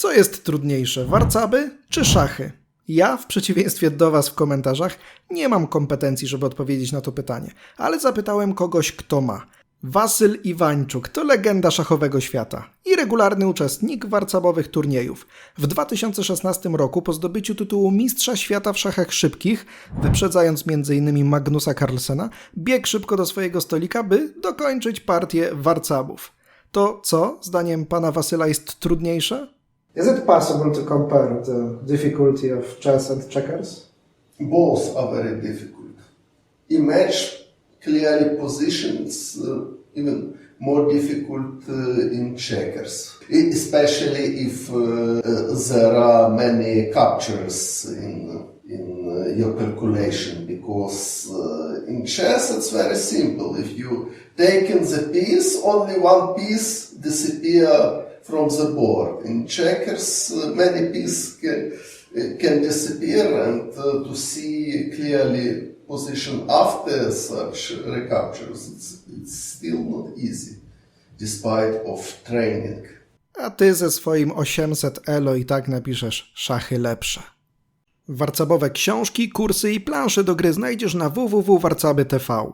Co jest trudniejsze, warcaby czy szachy? Ja, w przeciwieństwie do Was w komentarzach, nie mam kompetencji, żeby odpowiedzieć na to pytanie, ale zapytałem kogoś, kto ma. Wasyl Iwańczuk to legenda szachowego świata i regularny uczestnik warcabowych turniejów. W 2016 roku po zdobyciu tytułu Mistrza Świata w szachach szybkich, wyprzedzając m.in. Magnusa Carlsena, biegł szybko do swojego stolika, by dokończyć partię warcabów. To co, zdaniem pana Wasyla, jest trudniejsze? Is it possible to compare the difficulty of chess and checkers? Both are very difficult. Match, clearly positions uh, even more difficult uh, in checkers, especially if uh, there are many captures in in uh, your calculation. Because uh, in chess it's very simple. If you take in the piece, only one piece disappear from the board. In checkers, many pieces can, can disappear, and uh, to see clearly position after such recaptures, it's, it's still not easy, despite of training. A ty ze swoim 800 elo i tak napiszesz szachy lepsze. Warcabowe książki, kursy i plansze do gry znajdziesz na www.warcaby.tv.